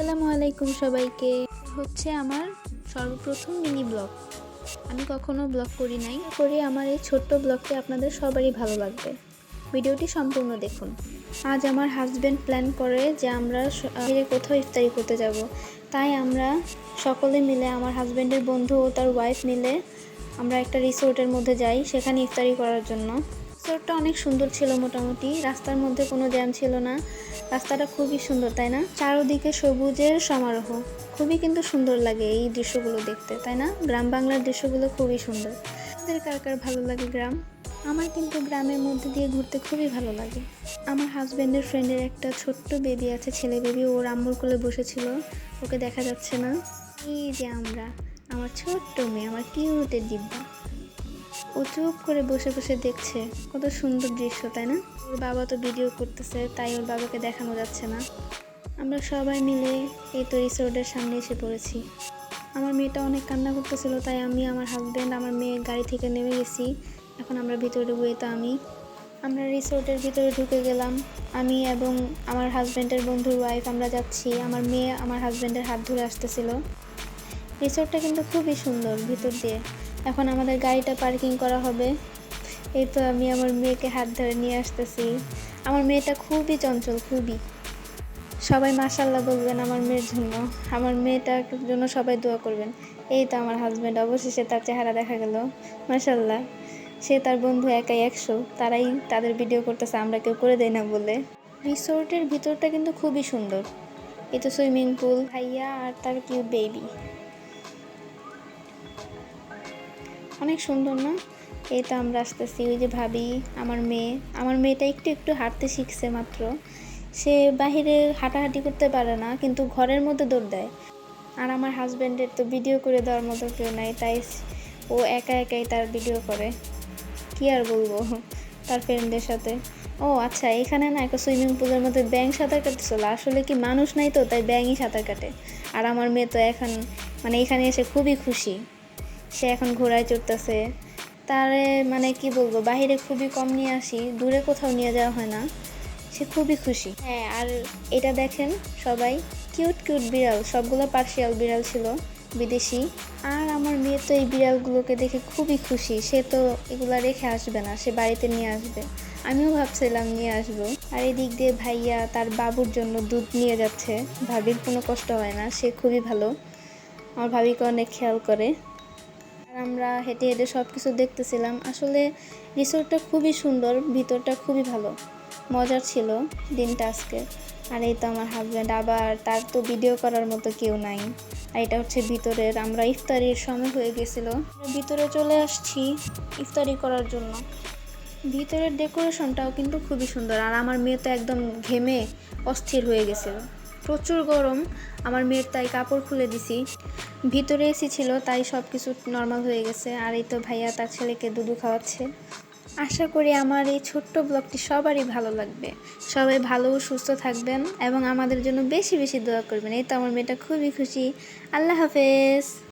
আসসালামু আলাইকুম সবাইকে। হচ্ছে আমার সর্বপ্রথম মিনি ব্লগ। আমি কখনো ব্লগ করি নাই। করি আমার এই ছোট্ট ব্লগটি আপনাদের সবারই ভালো লাগবে। ভিডিওটি সম্পূর্ণ দেখুন। আজ আমার হাজব্যান্ড প্ল্যান করে যে আমরা বাইরে কোথাও ইফতারি করতে যাব। তাই আমরা সকলে মিলে, আমার হাজব্যান্ডের বন্ধু ও তার ওয়াইফ মিলে আমরা একটা রিসোর্টের মধ্যে যাই, সেখানে ইফতারি করার জন্য। রিসোর্টটা অনেক সুন্দর ছিল মোটামুটি। রাস্তার মধ্যে কোনো জ্যাম ছিল না। রাস্তাটা খুবই সুন্দর, তাই না? চারদিকে সবুজের সমারোহ। খুবই কিন্তু সুন্দর লাগে এই দৃশ্যগুলো দেখতে, তাই না? গ্রাম বাংলার দৃশ্যগুলো খুবই সুন্দর। আমাদের কার কার ভালো লাগে গ্রাম? আমার কিন্তু গ্রামের মধ্যে দিয়ে ঘুরতে খুবই ভালো লাগে। আমার হাজব্যান্ডের ফ্রেন্ডের একটা ছোট্ট বেবি আছে, ছেলে বেবি ওর আম্মুর কোলে বসেছিল। ওকে দেখা যাচ্ছে না। এই যে আমরা, আমার ছোট্ট মেয়ে, আমার কিউটের দিব্যা ও চুপ করে বসে বসে দেখছে। কত সুন্দর দৃশ্য, তাই না? ওর বাবা তো ভিডিও করতেছে, তাই ওর বাবাকে দেখানো যাচ্ছে না। আমরা সবাই মিলে এই তো রিসোর্টের সামনে এসে পড়েছি। আমার মেয়েটা অনেক কান্না করতেছিল, তাই আমি, আমার হাজব্যান্ড আমার মেয়ে গাড়ি থেকে নেমে গেছি। এখন আমরা ভিতরে ঢুকবো তো আমি। আমরা রিসোর্টের ভিতরে ঢুকে গেলাম। আমি এবং আমার হাজব্যান্ডের বন্ধুর ওয়াইফ আমরা যাচ্ছি। আমার মেয়ে, আমার হাজব্যান্ডের হাত ধরে আসতেছিল। রিসোর্টটা কিন্তু খুবই সুন্দর, ভিতর দিয়ে। এখন আমাদের গাড়িটা পার্কিং করা হবে। এই তো আমি আমার মেয়েকে হাত ধরে নিয়ে আসতেছি। আমার মেয়েটা খুবই চঞ্চল, খুবই। সবাই মাসাল্লাহ বলবেন আমার মেয়ের জন্য। আমার মেয়েটার জন্য সবাই দোয়া করবেন। এই তো আমার হাজব্যান্ড অবশেষে তার চেহারা দেখা গেল। মাসাল্লাহ সে তার বন্ধু একাই একশো। তারাই তাদের ভিডিও করতেছে, আমরা কেউ করে দেয় না বলে। রিসোর্টের ভিতরটা কিন্তু খুবই সুন্দর। এই তো সুইমিং পুল ভাইয়া আর তার কিউট বেবি অনেক সুন্দর না? এই তো আমরা আসতেছি, ওই যে ভাবি, আমার মেয়ে। আমার মেয়েটা একটু একটু হাঁটতে শিখছে মাত্র। সে বাহিরে হাঁটাহাঁটি করতে পারে না, কিন্তু ঘরের মধ্যে দৌড় দেয়। আর আমার হাজব্যান্ডের তো ভিডিও করে দেওয়ার মতো কেউ নাই, তাই ও একা একাই তার ভিডিও করে। কি আর বলব, তার ফ্রেন্ডদের সাথে। ও আচ্ছা এখানে না একটা সুইমিং পুলের মধ্যে ব্যাং সাঁতার কাটতেছিল আসলে কি মানুষ নাই তো, তাই ব্যাঙই সাঁতার কাটে। আর আমার মেয়ে তো এখন মানে এখানে এসে খুবই খুশি। সে এখন ঘোড়ায় চড়তেছে। তারে মানে কি বলব বাইরে খুবই কম নিয়ে আসি, দূরে কোথাও নিয়ে যাওয়া হয় না। সে খুবই খুশি। হ্যাঁ আর এটা দেখেন সবাই, কিউট কিউট বিড়াল, সবগুলো পার্সিয়াল বিড়াল ছিল, বিদেশি। আর আমার মেয়ে তো এই বিড়ালগুলোকে দেখে খুবই খুশি, সে তো এগুলা রেখে আসবে না, সে বাড়িতে নিয়ে আসবে। আমিও ভাবছিলাম নিয়ে আসব। আর এদিক দিয়ে ভাইয়া তার বাবুর জন্য দুধ নিয়ে যাচ্ছে। ভাবির কোনো কষ্ট হয় না, সে খুবই ভালো। আমার ভাবিকে অনেক খেয়াল করে। আমরা হেঁটে হেঁটে সব কিছু দেখতেছিলাম। আসলে রিসোর্টটা খুবই সুন্দর, ভিতরটা খুবই ভালো। মজার ছিল দিনটা আজকে। আর এই তো আমার হাজব্যান্ড আবার তার তো ভিডিও করার মতো কেউ নাই। আর এটা হচ্ছে ভিতরের, আমরা ইফতারির সময় হয়ে গেছিল। ভিতরে চলে আসছি ইফতারি করার জন্য। ভিতরের ডেকোরেশনটাও কিন্তু খুবই সুন্দর। আর আমার মেয়ে তো একদম ঘেমে অস্থির হয়ে গেছিল। প্রচুর গরম, আমার মেয়ের তাই কাপড় খুলে দিছি। ভিতরে এসি ছিল, তাই সব কিছু নর্মাল হয়ে গেছে। আর এই তো ভাইয়া তার ছেলেকে দুধু খাওয়াচ্ছে। আশা করি আমার এই ছোট্ট ব্লগটি সবারই ভালো লাগবে। সবাই ভালো ও সুস্থ থাকবেন এবং আমাদের জন্য বেশি বেশি দোয়া করবেন। এই তো আমার মেয়েটা খুবই খুশি। আল্লাহ হাফেজ।